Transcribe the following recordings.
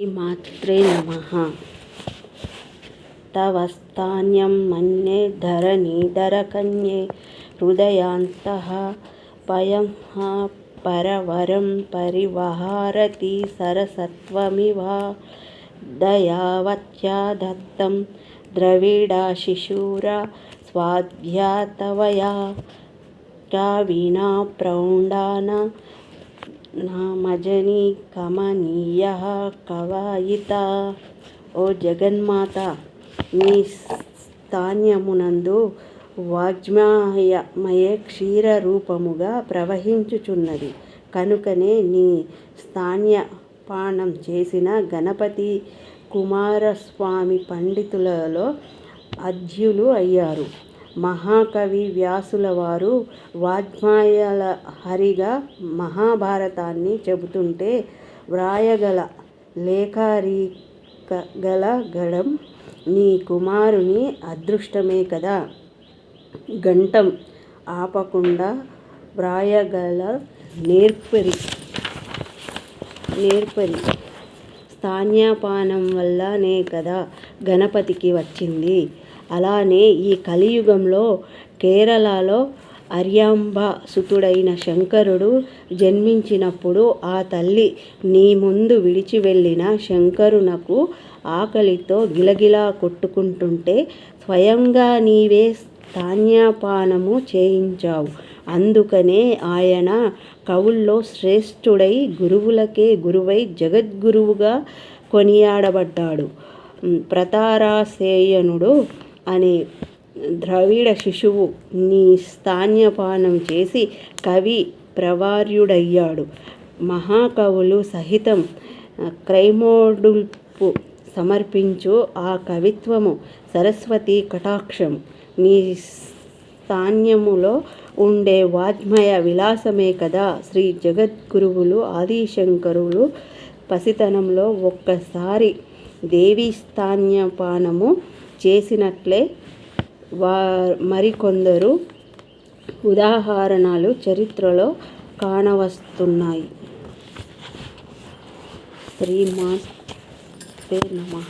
మాత్రే నమ. తవస్థాన్యం మన్యే ధరణీధరకన్యే హృదయాంత పయం పరవరం పరివహారతి సరసత్వమివ దయావత్యా దత్తం ద్రవిడా శిశూర స్వాధ్యాతవయా వీణా ప్రౌఢాన నామజనీ కమనీయ కవాయిత. ఓ జగన్మాత నీ స్థాన్యమునందు వాజ్మయమయే క్షీర రూపముగా ప్రవహించుచున్నది. కనుకనే నీ స్థాన్య పానం చేసిన గణపతి కుమారస్వామి పండితులలో అధ్యులు అయ్యారు. మహాకవి వ్యాసులవారు వాజ్మయలహరిగా మహాభారతాన్ని చెబుతుంటే వ్రాయగల లేఖారిక గల గడం నీ కుమారుని అదృష్టమే కదా. గంటం ఆపకుండా వ్రాయగల నేర్పరి నేర్పరి స్థాన్యపానం వల్లనే కదా గణపతికి వచ్చింది. అలానే ఈ కలియుగంలో కేరళలో అర్యాంబ సుతుడైన శంకరుడు జన్మించినప్పుడు ఆ తల్లి నీ ముందు విడిచి వెళ్ళిన శంకరునకు ఆకలితో గిలగిలా కొట్టుకుంటుంటే స్వయంగా నీవే స్థాన్యపానము చేయించావు. అందుకనే ఆయన కవుల్లో శ్రేష్ఠుడై గురువులకే గురువై జగద్గురువుగా కొనియాడబడ్డాడు. ప్రతారాసేయనుడు అనే ద్రవిడ శిశువు నీ స్థాన్యపానం చేసి కవి ప్రవార్యుడయ్యాడు. మహాకవులు సహితం క్రైమోడుల్పు సమర్పించు ఆ కవిత్వము సరస్వతి కటాక్షం. నీ స్థాన్యములో ఉండే వాజ్మయ విలాసమే కదా శ్రీ జగద్గురువులు ఆదిశంకరులు పసితనంలో ఒక్కసారి దేవీ స్థాన్యపానము చేసినట్లే వా మరికొందరు ఉదాహరణలు చరిత్రలో కానవస్తున్నాయి. శ్రీమాతే నమ.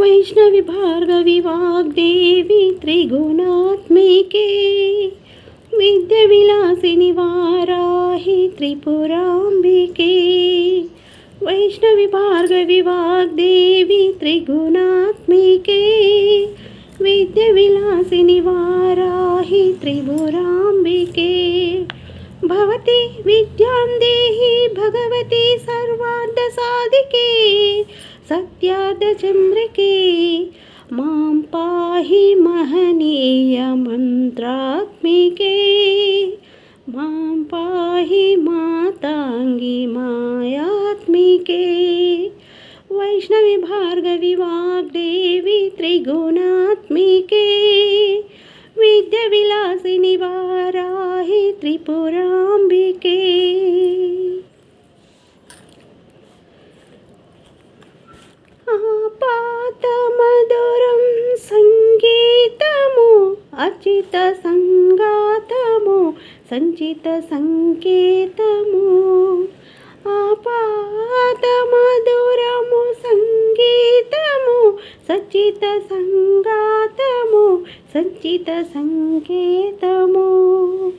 వైష్ణవి భార్గవి వాగ్దేవి త్రిగుణాత్మికే. విద్య విలాసిని వారాహి త్రిపురాంబికే వైష్ణవి భార్గవి వాగ్దేవి త్రిగుణాత్మికే విద్య విలాసిని వారాహి త్రిపురాంబికే భవతి విద్యాం దేహి భగవతి సర్వార్థ సాధికే సత్యార్థచంద్రికే మాం పాహి మహనీయ మంత్రాత్మికే మాం పాహి మాతాంగి మాయాత్మికే వైష్ణవి భార్గవి వాగ్దేవి త్రిగుణాత్మికే విద్య విలాసిని వారాహి త్రిపురాంబికే ఆపాతమధురం సంగీతము అచిత సంగాతము సంచిత సంకేతము ఆపాతమధురము సంగీతము సచిత సంగాతము సంచిత సంకేతము.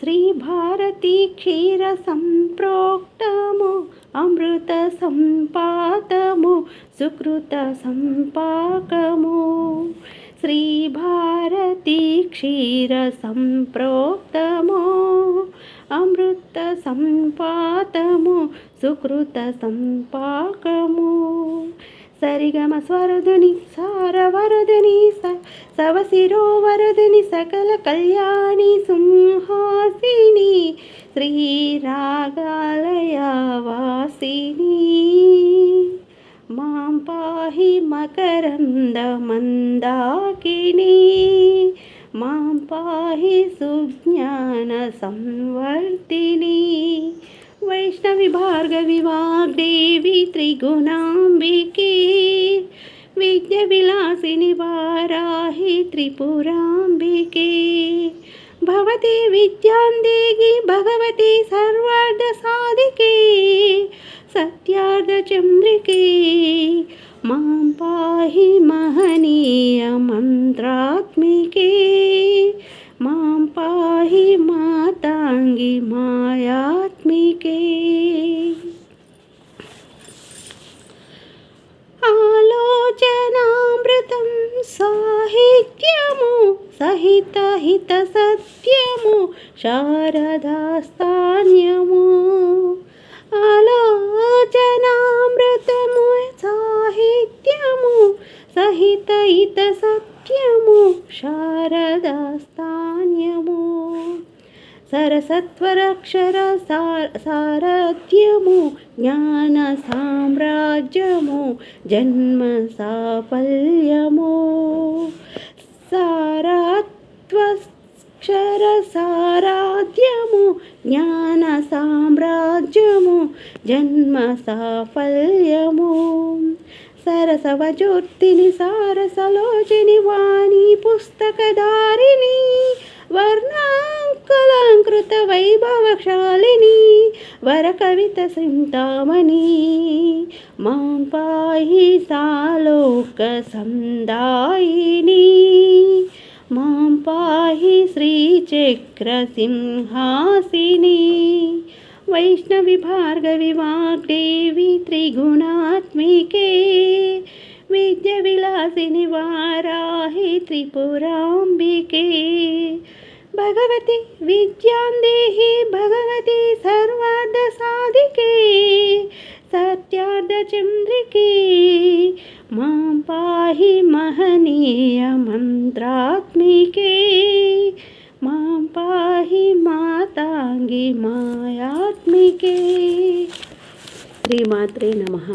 శ్రీభారతి క్షీర సంప్రోక్తము అమృత సంపాతము సుకృత సంపాకము. శ్రీ భారతి క్షీర సంప్రోక్తము అమృత సంపాతము సుకృత సంపాకము సరిగమ స్వరధుని సారవరధుని స సవశిరోవరధుని సకల కళ్యాణి సింహాసిని శ్రీరాగాలయ వాసిని పాహి మకరంద మందాకిని మాం పాహి సుజ్ఞాన సంవర్తిని. వైష్ణవి భార్గవి వాగ్దేవి త్రిగుణాంబికి. విద్య విలాసిని వారాహి త్రిపురాంబికే. भवती विद्यां देगी भगवती सर्वार्धसाधिके सत्यार्धचन्द्रिके माँ पाहि महनीय मंत्रात्मिके माँ पाहि मातांगी मायात्मिके। आलोचनामृतं साहि నిత్యము సహిత హిత సత్యము శారదాస్థాన్యము ఆలోచనామృతము సాహిత్యము సహిత హిత సత్యము శారదాస్థాన్యము సరసత్వరక్షర సారథ్యము జ్ఞాన సామ్రాజ్యము జన్మ సాఫల్యము. సారాధ్యము జ్ఞాన సామ్రాజ్యము జన్మ సాఫల్యము సరసవజ్యోతిని సారసలోచిని వాణి పుస్తకధారిణి వర్ణాంకలాంకృత వైభవశాలిని వరకవిత సింతామణి మాం పాయి సాలోక సందాయిని మాం పాహి శ్రీచక్ర సింహాసిని వైష్ణవి భార్గవి వాగ్దేవి త్రిగుణాత్మికే విద్య విలాసిని వారాహి త్రిపురాంబికే భగవతి విద్యాందేహి భగవతి సర్వార్థ సాధికే సత్యార్థచంద్రికే మాం పాహి మహనీయ మంత్రాత్మికే మాం పాహి మాతాంగి మాయాత్మికే శ్రీమాత్రే నమః